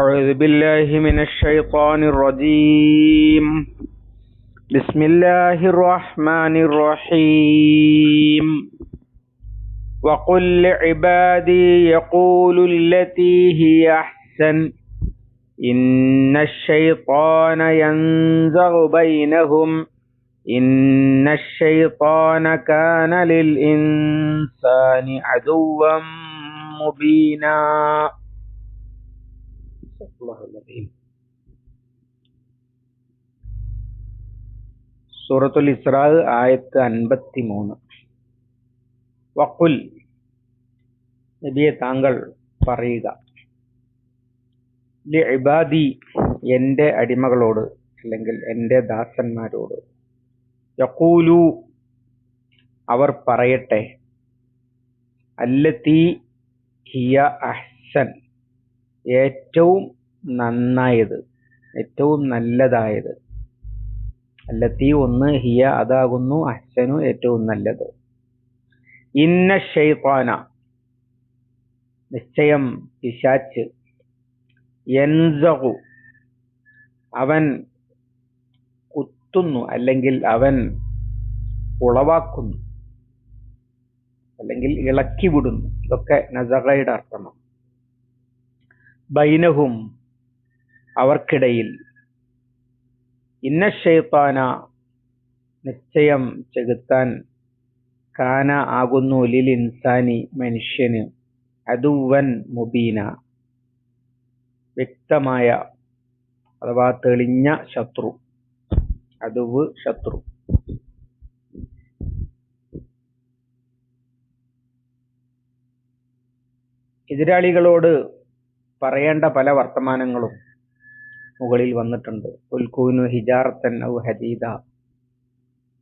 أعوذ بالله من الشيطان الرجيم. بسم الله الرحمن الرحيم. وقل لعبادي يقولوا التي هي أحسن. إن الشيطان ينزغ بينهم. إن الشيطان كان للإنسان عدوا مبينا. Bismillahirrahmanirrahim. സൂറത്തുൽ ഇസ്രാ ആയത്ത് അൻപത്തി മൂന്ന് വക്കുൽ നബിയെ താങ്കൾ പറയുക. ഇബാദി എന്റെ അടിമകളോട് അല്ലെങ്കിൽ എന്റെ ദാസന്മാരോട്. യക്കൂലു അവർ പറയട്ടെ. അല്ലത്തി ഹിയ അഹ്സൻ. ഏറ്റവും നന്നായത് ഏറ്റവും നല്ലതായത്. ഒന്ന് ഹിയ അതാകുന്നു അഹ്സനു ഏറ്റവും നല്ലത്. ഇന്ന ഷെയ്ഖാന നിശ്ചയം പിശാച്ച് യൻസഹു അവൻ കുത്തുന്നു അല്ലെങ്കിൽ അവൻ ഉളവാക്കുന്നു അല്ലെങ്കിൽ ഇളക്കി വിടുന്നു ഇതൊക്കെ നസറയുടെ അർത്ഥമാണ്. ബൈനഹും അവർക്കിടയിൽ. ഇന്ന നിശ്ചയം ചെകുത്താൻ കാന ആകുന്നു ലിൽ ഇൻസാനി മനുഷ്യന് അതുവൻ മുബീന. വ്യക്തമായ അഥവാ തെളിഞ്ഞ ശത്രു. അതുവ് ശത്രു. എതിരാളികളോട് പറയേണ്ട പല വർത്തമാനങ്ങളും മുകളിൽ വന്നിട്ടുണ്ട്. ഉൽക്കൂനു ഹിജാർത്തൻ ഔ ഹദീദ.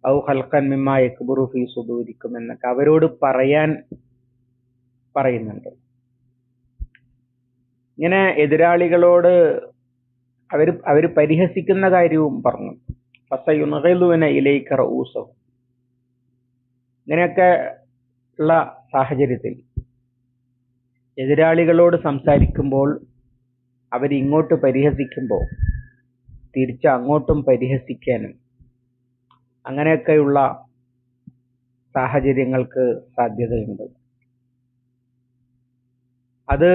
ഔ ഹൽക്കൻ മിമ്മ യക്ബുറു ഫി സുദൂരിക്കും എന്നൊക്കെ അവരോട് പറയാൻ പറയുന്നുണ്ട്. ഇങ്ങനെ എതിരാളികളോട് അവർ അവർ പരിഹസിക്കുന്ന കാര്യവും പറഞ്ഞു. ഫസയുനഗലുവിന ഇലൈക്ക റൂസവും ഇങ്ങനെയൊക്കെ ഉള്ള സാഹചര്യത്തിൽ എതിരാളികളോട് സംസാരിക്കുമ്പോൾ അവരിങ്ങോട്ട് പരിഹസിക്കുമ്പോൾ തിരിച്ച് അങ്ങോട്ടും പരിഹസിക്കാനും അങ്ങനെയൊക്കെയുള്ള സാഹചര്യങ്ങൾക്ക് സാധ്യതയുണ്ട്. അത്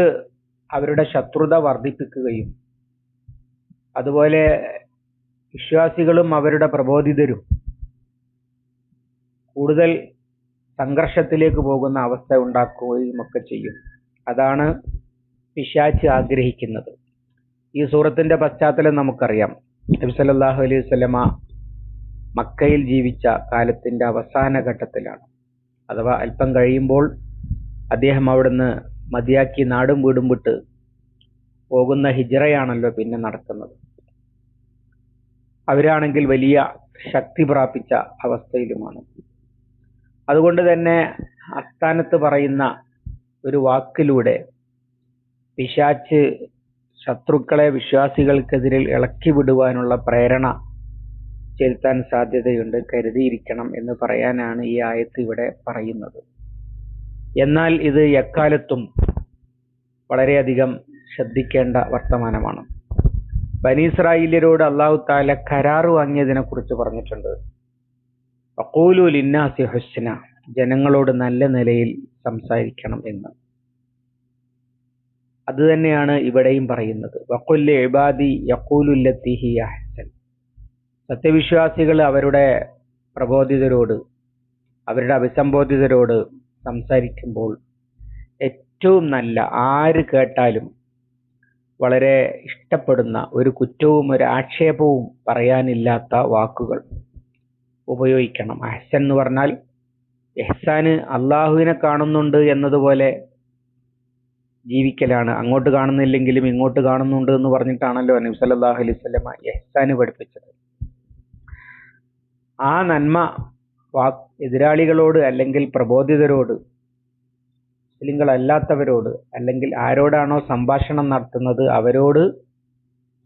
അവരുടെ ശത്രുത വർദ്ധിപ്പിക്കുകയും അതുപോലെ വിശ്വാസികളും അവരുടെ പ്രബോധിതരും കൂടുതൽ സംഘർഷത്തിലേക്ക് പോകുന്ന അവസ്ഥ ഉണ്ടാക്കുകയും ഒക്കെ ചെയ്യും. അതാണ് പിശാച്ച് ആഗ്രഹിക്കുന്നത്. ഈ സൂറത്തിന്റെ പശ്ചാത്തലം നമുക്കറിയാം. നബി സല്ലല്ലാഹു അലൈഹി വസല്ലമ മക്കയിൽ ജീവിച്ച കാലത്തിന്റെ അവസാന ഘട്ടത്തിലാണ്. അഥവാ അല്പം കഴിയുമ്പോൾ അദ്ദേഹം അവിടുന്ന് മതിയാക്കി നാടും വീടും വിട്ട് പോകുന്ന ഹിജറയാണല്ലോ പിന്നെ നടക്കുന്നത്. അവരാണെങ്കിൽ വലിയ ശക്തി പ്രാപിച്ച അവസ്ഥയിലുമാണ്. അതുകൊണ്ട് തന്നെ അസ്ഥാനത്ത് പറയുന്ന ഒരു വാക്കിലൂടെ പിശാച്ച് ശത്രുക്കളെ വിശ്വാസികൾക്കെതിരിൽ ഇളക്കി വിടുവാനുള്ള പ്രേരണ ചെലുത്താൻ സാധ്യതയുണ്ട് കരുതിയിരിക്കണം എന്ന് പറയാനാണ് ഈ ആയത്ത് ഇവിടെ പറയുന്നത്. എന്നാൽ ഇത് എക്കാലത്തും വളരെയധികം ശ്രദ്ധിക്കേണ്ട വർത്തമാനമാണ്. ബനീസ്രായിലരോട് അള്ളാഹു താല കരാറ് വാങ്ങിയതിനെ കുറിച്ച് പറഞ്ഞിട്ടുണ്ട്. അക്കൂലു ലിന്നാസി ജനങ്ങളോട് നല്ല നിലയിൽ സംസാരിക്കണം എന്ന്. അത് തന്നെയാണ് ഇവിടെയും പറയുന്നത്. സത്യവിശ്വാസികൾ അവരുടെ പ്രബോധിതരോട് അവരുടെ അഭിസംബോധിതരോട് സംസാരിക്കുമ്പോൾ ഏറ്റവും നല്ല ആര് കേട്ടാലും വളരെ ഇഷ്ടപ്പെടുന്ന ഒരു കുറ്റവും ഒരു ആക്ഷേപവും പറയാനില്ലാത്ത വാക്കുകൾ ഉപയോഗിക്കണം. അഹ്സൻ എന്ന് പറഞ്ഞാൽ എഹ്സാന് അള്ളാഹുവിനെ കാണുന്നുണ്ട് എന്നതുപോലെ ജീവിക്കലാണ്. അങ്ങോട്ട് കാണുന്നില്ലെങ്കിലും ഇങ്ങോട്ട് കാണുന്നുണ്ട് എന്ന് പറഞ്ഞിട്ടാണല്ലോ നബി സല്ലല്ലാഹു അലൈഹി വസല്ലമ എഹ്സാന് പഠിപ്പിച്ചത്. ആ നന്മ എതിരാളികളോട് അല്ലെങ്കിൽ പ്രബോധിതരോട് മുസ്ലിങ്ങളല്ലാത്തവരോട് അല്ലെങ്കിൽ ആരോടാണോ സംഭാഷണം നടത്തുന്നത് അവരോട്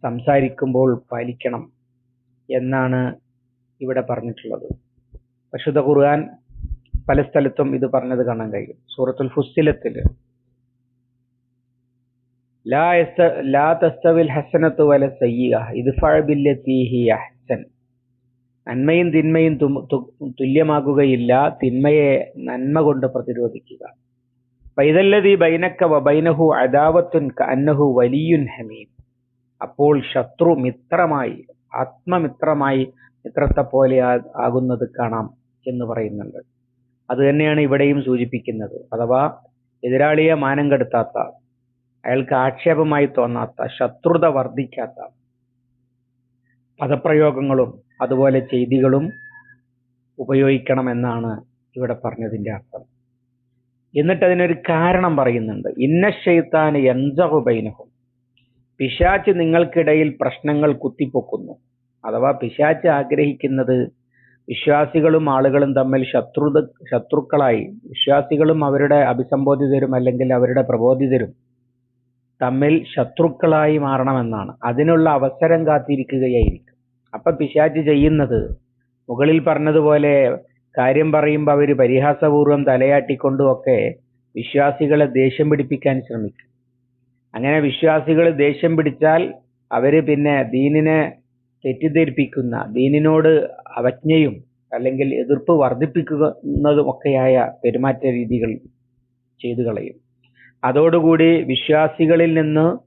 സംസാരിക്കുമ്പോൾ പാലിക്കണം എന്നാണ് ഇവിടെ പറഞ്ഞിട്ടുള്ളത്. പരിശുദ്ധ ഖുർആൻ പല സ്ഥലത്തും ഇത് പറഞ്ഞത് കാണാൻ കഴിയും. സൂറത്തുൽ ഫുസ്സിലത്തിൽ നന്മയും തിന്മയും തുല്യമാകുകയില്ല തിന്മയെ നന്മ കൊണ്ട് പ്രതിരോധിക്കുക. പൈതല്ലതി വ ബൈനഹു അദാവത്തുൻ കഅന്നഹു വലിയുൻ ഹമീൻ അപ്പോൾ ശത്രു മിത്രമായി ആത്മമിത്രമായി മിത്രത്തെ പോലെ ആകുന്നത് കാണാം എന്ന് പറയുന്നുണ്ട്. അത് തന്നെയാണ് ഇവിടെയും സൂചിപ്പിക്കുന്നത്. അഥവാ എതിരാളിയെ മാനം കെടുത്താത്ത അയാൾക്ക് ആക്ഷേപമായി തോന്നാത്ത ശത്രുത വർദ്ധിക്കാത്ത പദപ്രയോഗങ്ങളും അതുപോലെ ചെയ്തികളും ഉപയോഗിക്കണമെന്നാണ് ഇവിടെ പറഞ്ഞതിന്റെ അർത്ഥം. എന്നിട്ട് അതിനൊരു കാരണം പറയുന്നുണ്ട്. ഇന്ന ഷെയ്ത്താന് യഞ്ചഹുബൈനഹും പിശാച്ച് നിങ്ങൾക്കിടയിൽ പ്രശ്നങ്ങൾ കുത്തിപ്പൊക്കുന്നു. അഥവാ പിശാച്ച് ആഗ്രഹിക്കുന്നത് വിശ്വാസികളും ആളുകളും തമ്മിൽ ശത്രുത ശത്രുക്കളായി. വിശ്വാസികളും അവരുടെ അഭിസംബോധിതരും അല്ലെങ്കിൽ അവരുടെ പ്രബോധിതരും തമ്മിൽ ശത്രുക്കളായി മാറണമെന്നാണ്. അതിനുള്ള അവസരം കാത്തിരിക്കുകയായിരിക്കും. അപ്പൊ പിശാച്ച് ചെയ്യുന്നത് മുകളിൽ പറഞ്ഞതുപോലെ കാര്യം പറയുമ്പോൾ അവർ പരിഹാസപൂർവം തലയാട്ടിക്കൊണ്ടും ഒക്കെ വിശ്വാസികളെ ദേഷ്യം പിടിപ്പിക്കാൻ ശ്രമിക്കും. അങ്ങനെ വിശ്വാസികൾ ദേഷ്യം പിടിച്ചാൽ അവർ പിന്നെ ദീനിനെ തെറ്റിദ്ധരിപ്പിക്കുന്ന ദീനിനോട് അവജ്ഞയും അല്ലെങ്കിൽ എതിർപ്പ് വർദ്ധിപ്പിക്കുന്നതും ഒക്കെയായ പെരുമാറ്റ രീതികൾ ചെയ്തു കളയും. അതോടുകൂടി വിശ്വാസികളിൽ നിന്ന്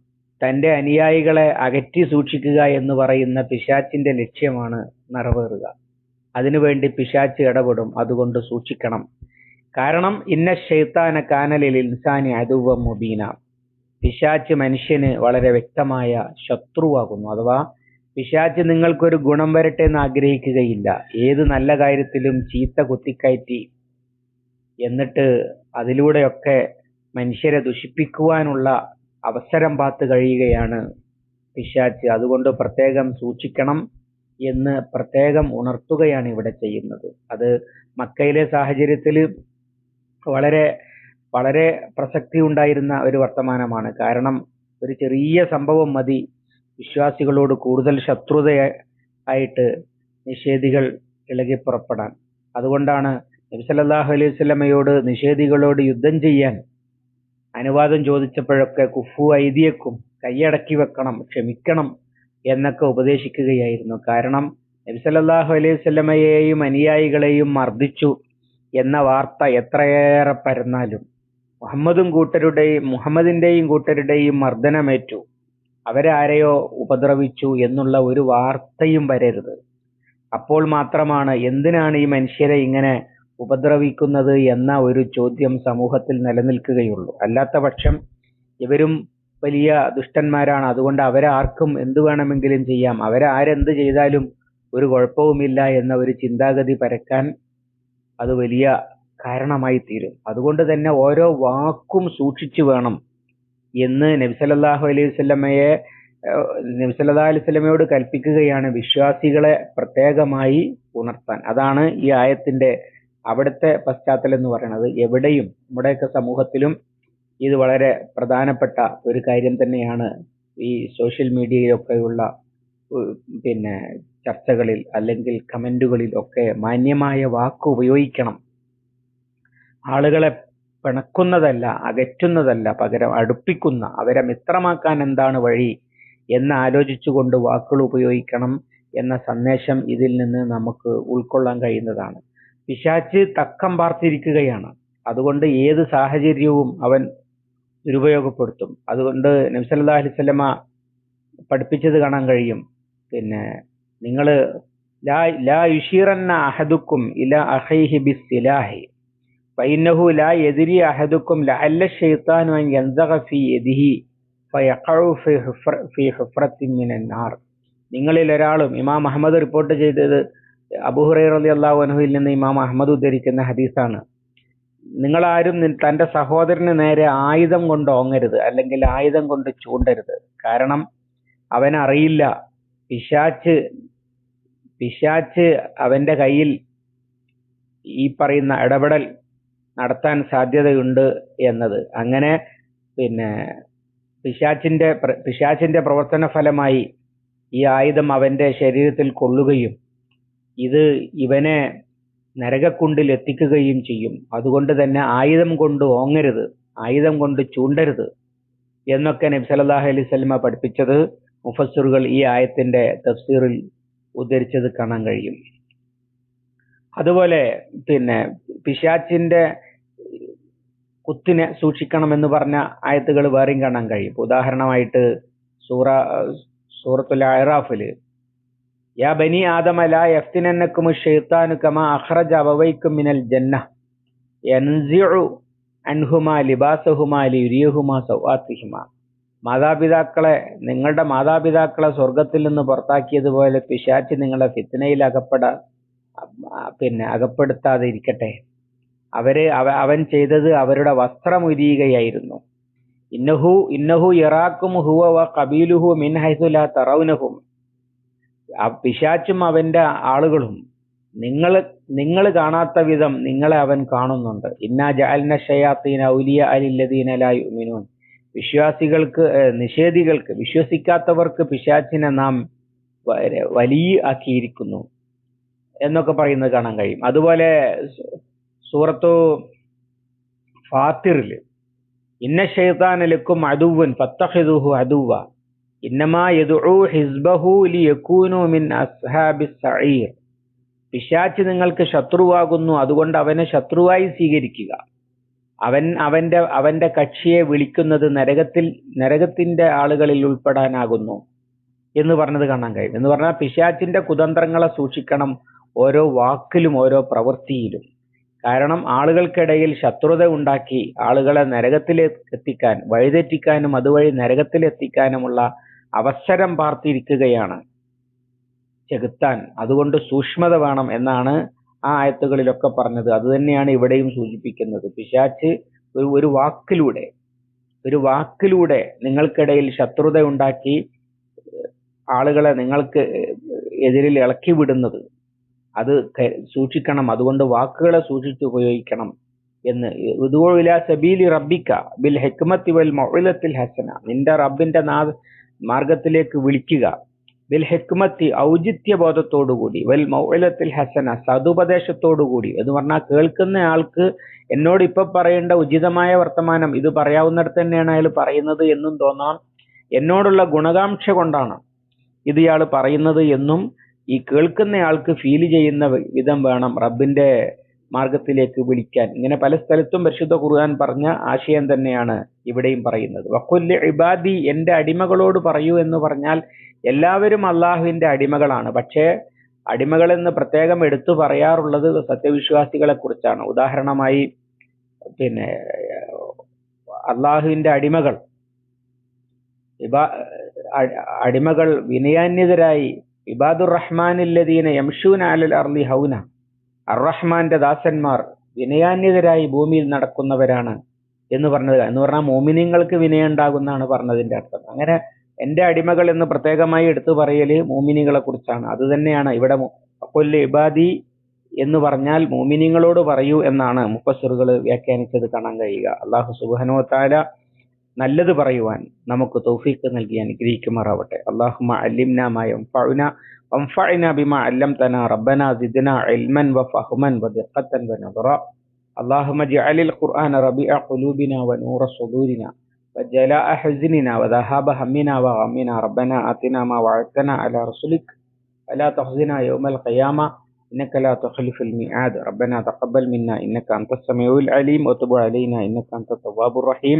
തന്റെ അനുയായികളെ അകറ്റി സൂക്ഷിക്കുക എന്ന് പറയുന്ന പിശാച്ചിന്റെ ലക്ഷ്യമാണ് നിറവേറുക. അതിനുവേണ്ടി പിശാച്ച് ഇടപെടും അതുകൊണ്ട് സൂക്ഷിക്കണം. കാരണം ഇന്ന ഷെയ്ത്താന കാനലിൽ ഇൻസാനി അതുവ മുബീന. പിശാച്ച് മനുഷ്യന് വളരെ വ്യക്തമായ ശത്രുവാകുന്നു അഥവാ പിശാച്ച് നിങ്ങൾക്കൊരു ഗുണം വരട്ടെ എന്ന് ആഗ്രഹിക്കുകയില്ല. ഏത് നല്ല കാര്യത്തിലും ചീത്ത കുത്തിക്കയറ്റി എന്നിട്ട് അതിലൂടെയൊക്കെ മനുഷ്യരെ ദുഷിപ്പിക്കുവാനുള്ള അവസരം പാത്ത് കഴിയുകയാണ് പിശാച്ച് അതുകൊണ്ട് പ്രത്യേകം സൂക്ഷിക്കണം എന്ന് പ്രത്യേകം ഉണർത്തുകയാണ് ഇവിടെ ചെയ്യുന്നത്. അത് മക്കയിലെ സാഹചര്യത്തിൽ വളരെ വളരെ പ്രസക്തി ഉണ്ടായിരുന്ന ഒരു വർത്തമാനമാണ്. കാരണം ഒരു ചെറിയ സംഭവം മതി. വിശ്വാസികളോട് കൂടുതൽ ശത്രുത ആയിട്ട് നിഷേധികൾ ഇളകി പുറപ്പെടാൻ. അതുകൊണ്ടാണ് നബി സല്ലല്ലാഹു അലൈഹി വസല്ലമയോട് നിഷേധികളോട് യുദ്ധം ചെയ്യാൻ അനുവാദം ചോദിച്ചപ്പോഴൊക്കെ കുഫു ഐതിയക്കും കൈയടക്കി വെക്കണം ക്ഷമിക്കണം എന്നൊക്കെ ഉപദേശിക്കുകയായിരുന്നു. കാരണം നബി സല്ലല്ലാഹു അലൈഹി വസല്ലമയെയും അനുയായികളെയും മർദ്ദിച്ചു എന്ന വാർത്ത എത്രയേറെ പരന്നാലും മുഹമ്മദും കൂട്ടരുടെയും മുഹമ്മദിന്റെയും കൂട്ടരുടെയും മർദ്ദനമേറ്റു. അവരാരെയോ ഉപദ്രവിച്ചു എന്നുള്ള ഒരു വാർത്തയും വരരുത്. അപ്പോൾ മാത്രമാണ് എന്തിനാണ് ഈ മനുഷ്യരെ ഇങ്ങനെ ഉപദ്രവിക്കുന്നത് എന്ന ഒരു ചോദ്യം സമൂഹത്തിൽ നിലനിൽക്കുകയുള്ളൂ. അല്ലാത്ത പക്ഷം ഇവരും വലിയ ദുഷ്ടന്മാരാണ്. അതുകൊണ്ട് അവരാർക്കും എന്തു വേണമെങ്കിലും ചെയ്യാം. അവരാരെന്ത് ചെയ്താലും ഒരു കുഴപ്പവുമില്ല എന്ന ഒരു ചിന്താഗതി പരക്കാൻ അത് വലിയ കാരണമായി തീരും അതുകൊണ്ട് തന്നെ ഓരോ വാക്കും സൂക്ഷിച്ചു വേണം. എന്ന് നബി സല്ലല്ലാഹു അലൈഹി വസല്ലമയെ നബി സല്ലല്ലാഹു അലൈഹി വസല്ലമയോട് കൽപ്പിക്കുകയാണ് വിശ്വാസികളെ പ്രത്യേകമായി ഉണർത്താൻ. അതാണ് ഈ ആയത്തിന്റെ അവിടുത്തെ പശ്ചാത്തലം എന്ന് പറയുന്നത്. എവിടെയും നമ്മുടെയൊക്കെ സമൂഹത്തിലും ഇത് വളരെ പ്രധാനപ്പെട്ട ഒരു കാര്യം തന്നെയാണ് ഈ സോഷ്യൽ മീഡിയയിലൊക്കെയുള്ള പിന്നെ ചർച്ചകളിൽ അല്ലെങ്കിൽ കമന്റുകളിൽ ഒക്കെ മാന്യമായ വാക്ക് ഉപയോഗിക്കണം. ആളുകളെ പിണക്കുന്നതല്ല അകറ്റുന്നതല്ല പകരം അടുപ്പിക്കുന്ന അവരെ മിത്രമാക്കാൻ എന്താണ് വഴി എന്ന് ആലോചിച്ചുകൊണ്ട് വാക്കുകൾ ഉപയോഗിക്കണം എന്ന സന്ദേശം ഇതിൽ നിന്ന് നമുക്ക് ഉൾക്കൊള്ളാൻ കഴിയുന്നതാണ്. പിശാച്ച് തക്കം പാർത്തിരിക്കുകയാണ്. അതുകൊണ്ട് ഏത് സാഹചര്യവും അവൻ ദുരുപയോഗപ്പെടുത്തും. അതുകൊണ്ട് നബ്സല്ലാ അലിസ്വല്ലമ പഠിപ്പിച്ചത് കാണാൻ കഴിയും. പിന്നെ നിങ്ങൾ ലാ ലാ യുഷീറന്ന അഹദുക്കും ഇല അഹൈഹി ബിസ്സിലാഹി ഫൈനഹു ലാ യദ്രി അഹദുക്കും ലഅല്ല ശൈത്താനു അൻ യൻസഗ ഫീ യദിഹി ഫയഖഉ ഫി ഫീ ഹുഫ്രത്തിൻ മിനൻ നാർ നിങ്ങളിൽ ഒരാളും ഇമാം അഹമ്മദ് റിപ്പോർട്ട് ചെയ്തത് അബുഹുറൈർ അലി അള്ളാഹു അൻഹുവിൽ നിന്ന് ഇമാം അഹമ്മദ് ഉദ്ധരിക്കുന്ന ഹദീസാണ്. നിങ്ങളാരും തന്റെ സഹോദരന് നേരെ ആയുധം കൊണ്ട് ഓങ്ങരുത് അല്ലെങ്കിൽ ആയുധം കൊണ്ട് ചൂണ്ടരുത്. കാരണം അവനറിയില്ല പിശാച്ച് പിശാച്ച് അവന്റെ കയ്യിൽ ഈ പറയുന്ന ഇടപെടൽ നടത്താൻ സാധ്യതയുണ്ട് എന്നത്. അങ്ങനെ പിന്നെ പിശാചിന്റെ പിശാച്ചിന്റെ പ്രവർത്തന ഫലമായി ഈ ആയുധം അവന്റെ ശരീരത്തിൽ കൊള്ളുകയും ഇത് ഇവനെ നരകക്കുണ്ടിൽ എത്തിക്കുകയും ചെയ്യും. അതുകൊണ്ട് തന്നെ ആയുധം കൊണ്ട് ഓങ്ങരുത് ആയുധം കൊണ്ട് ചൂണ്ടരുത് എന്നൊക്കെ നബി അലി അലൈഹി വസല്ലമ പഠിപ്പിച്ചത് മുഫസ്സിറുകൾ ഈ ആയത്തിന്റെ തഫ്സീറിൽ ഉദ്ധരിച്ചത് കാണാൻ കഴിയും. അതുപോലെ പിന്നെ പിശാച്ചിന്റെ കുത്തിനെ സൂക്ഷിക്കണമെന്ന് പറഞ്ഞ ആയത്തുകൾ വേറെയും കാണാൻ കഴിയും. ഉദാഹരണമായിട്ട് സൂറ സൂറത്തുൽ അഹ്റാഫിൽ യാ ബനി ആദമ ലാ യഫ്തിനന്നക്കും ഷൈത്താനു കമാ അഖ്റജ അബവൈക്കും മിനൽ ജന്ന യൻസിഉ അൻഹുമാ ലിബാസഹുമാ ലിയുരിയഹുമാ സൗആത്തിഹിമാ. മാതാപിതാക്കളെ നിങ്ങളുടെ മാതാപിതാക്കളെ സ്വർഗത്തിൽ നിന്ന് പുറത്താക്കിയതുപോലെ പിശാച്ച് നിങ്ങളെ ഫിത്നയിൽ അകപ്പെടാ പിന്നെ അകപ്പെടുത്താതെ ഇരിക്കട്ടെ. അവർ അവ അവൻ ചെയ്തത് അവരുടെ വസ്ത്രമുരിയുകയായിരുന്നു ഇന്നഹു ഇന്നഹു ഇറാഖും ഹുവ വ കബീലുഹു മിൻ ഹൈസുല തറൗനഹും. പിശാച്ചും അവന്റെ ആളുകളും നിങ്ങൾ നിങ്ങൾ കാണാത്ത വിധം നിങ്ങളെ അവൻ കാണുന്നുണ്ട്. ഇന്നാ ജാലിന ഷയാത്തീന ഔലിയ അലില്ലദീനലായി യുമിനൂൻ വിശ്വാസികൾക്ക് നിഷേധികൾക്ക് വിശ്വസിക്കാത്തവർക്ക് പിശാച്ചിനെ നാം വലിയ ആക്കിയിരിക്കുന്നു. എന്നൊക്കെ പറയുന്നത് കാണാൻ കഴിയും. അതുപോലെ സൂറത്തു ഫാത്തിറിൽ ഇന്ന ഷെയ്ത്താൻ ലക്കും അദുവൻ ഫത്തഹിദുഹു അദുവ ഇന്നമാ യദുഉ ഹിസ്ബഹു ലിയകൂനു മിൻ അസ്ഹാബി സഈർ. പിശാച്ച് നിങ്ങൾക്ക് ശത്രുവാകുന്നു അതുകൊണ്ട് അവനെ ശത്രുവായി സ്വീകരിക്കുക. അവൻ അവന്റെ അവന്റെ കക്ഷിയെ വിളിക്കുന്നത് നരകത്തിൽ നരകത്തിന്റെ ആളുകളിൽ ഉൾപ്പെടാനാകുന്നു എന്ന് പറഞ്ഞത് കാണാൻ കഴിയും. എന്ന് പറഞ്ഞാൽ പിശാച്ചിന്റെ കുതന്ത്രങ്ങളെ സൂക്ഷിക്കണം ഓരോ വാക്കിലും ഓരോ പ്രവൃത്തിയിലും. കാരണം ആളുകൾക്കിടയിൽ ശത്രുത ഉണ്ടാക്കി ആളുകളെ നരകത്തിലേക്ക് എത്തിക്കാൻ വഴിതെറ്റിക്കാനും അതുവഴി നരകത്തിലെത്തിക്കാനുമുള്ള അവസരം പാർത്തിരിക്കുകയാണ്. ചെകുത്താൻ അതുകൊണ്ട് സൂക്ഷ്മത വേണം എന്നാണ് ആ ആയത്തുകളിലൊക്കെ പറഞ്ഞത്. അത് തന്നെയാണ് ഇവിടെയും സൂചിപ്പിക്കുന്നത്. പിശാച്ച് ഒരു ഒരു വാക്കിലൂടെ ഒരു വാക്കിലൂടെ നിങ്ങൾക്കിടയിൽ ശത്രുത ഉണ്ടാക്കി ആളുകളെ നിങ്ങൾക്ക് എതിരിൽ ഇളക്കി വിടുന്നത് അത് സൂക്ഷിക്കണം. അതുകൊണ്ട് വാക്കുകളെ സൂക്ഷിച്ച് ഉപയോഗിക്കണം എന്ന്. സബീലി റബ്ബിക്ക ബിൽ ഹെക്മത്തി വൽ മൗലത്തിൽ ഹസന. നിന്റെ റബ്ബിന്റെ നാ മാർഗത്തിലേക്ക് വിളിക്കുക. ബിൽ ഹെക്മത്തി ഔചിത്യ ബോധത്തോടുകൂടി വൽ മൗലത്തിൽ ഹസന സതുപദേശത്തോടുകൂടി എന്ന് പറഞ്ഞാൽ കേൾക്കുന്ന ആൾക്ക് എന്നോട് ഇപ്പൊ പറയേണ്ട ഉചിതമായ വർത്തമാനം ഇത് പറയാവുന്നിടത്ത് തന്നെയാണ് അയാൾ പറയുന്നത് എന്നും തോന്നാം. എന്നോടുള്ള ഗുണകാംക്ഷ കൊണ്ടാണ് ഇത് ഇയാൾ പറയുന്നത് എന്നും ഈ കേൾക്കുന്നയാൾക്ക് ഫീൽ ചെയ്യുന്ന വിധം വേണം റബ്ബിന്റെ മാർഗത്തിലേക്ക് വിളിക്കാൻ. ഇങ്ങനെ പല സ്ഥലത്തും പരിശുദ്ധ ഖുർആൻ പറഞ്ഞ ആശയം തന്നെയാണ് ഇവിടെയും പറയുന്നത്. ഇബാദി എന്റെ അടിമകളോട് പറയൂ എന്ന് പറഞ്ഞാൽ എല്ലാവരും അള്ളാഹുവിന്റെ അടിമകളാണ്. പക്ഷേ അടിമകളെന്ന് പ്രത്യേകം എടുത്തു പറയാറുള്ളത് സത്യവിശ്വാസികളെ കുറിച്ചാണ് ഉദാഹരണമായി പിന്നെ അള്ളാഹുവിന്റെ അടിമകൾ. ഇബാ- അടിമകൾ വിനയാന്യതരായി ഇബാദുർ റഹ്മാനില്ലദീന യംഷൂൻ അലൽ അർലി ഹൗന. അർറഹ്മാന്റെ ദാസന്മാർ വിനയാന്യതരായി ഭൂമിയിൽ നടക്കുന്നവരാണ് എന്ന് പറഞ്ഞത്. എന്ന് പറഞ്ഞാൽ മോമിനിങ്ങൾക്ക് വിനയം ഉണ്ടാകുന്നാണ് പറഞ്ഞതിന്റെ അർത്ഥം. അങ്ങനെ എന്റെ അടിമകൾ എന്ന് പ്രത്യേകമായി എടുത്തു പറയൽ മോമിനികളെ കുറിച്ചാണ്. അത് തന്നെയാണ്. ഇവിടെ കൊല്ല് ഇബാദി എന്ന് പറഞ്ഞാൽ മോമിനിങ്ങളോട് പറയൂ എന്നാണ് മുപ്പസറുകൾ വ്യാഖ്യാനിച്ചത് കാണാൻ കഴിയുക. അള്ളാഹു സുബാനോ താല നല്ലത് പറയുവാൻ നമുക്ക് തൗഫീഖ് നൽകി അനുഗ്രഹിക്കുമാറാവട്ടെ അള്ളാഹുമ അല്ലിംന മാ യൻഫഉന വൻഫഅന ബിമാ അല്ലംതന റബ്ബന സിദ്ന ഇൽമൻ വഫഹ്മൻ വദിഖത്തൻ വനദറ اللهم اجعل القرآن ربيع قلوبنا ونور صدورنا وجلاء حزننا وذهاب همنا وغمنا ربنا آتنا ما وعدتنا على رسلك ولا تخزنا يوم القيامة إنك لا تخلف الميعاد ربنا تقبل منا إنك أنت السميع العليم وتب علينا إنك أنت التواب الرحيم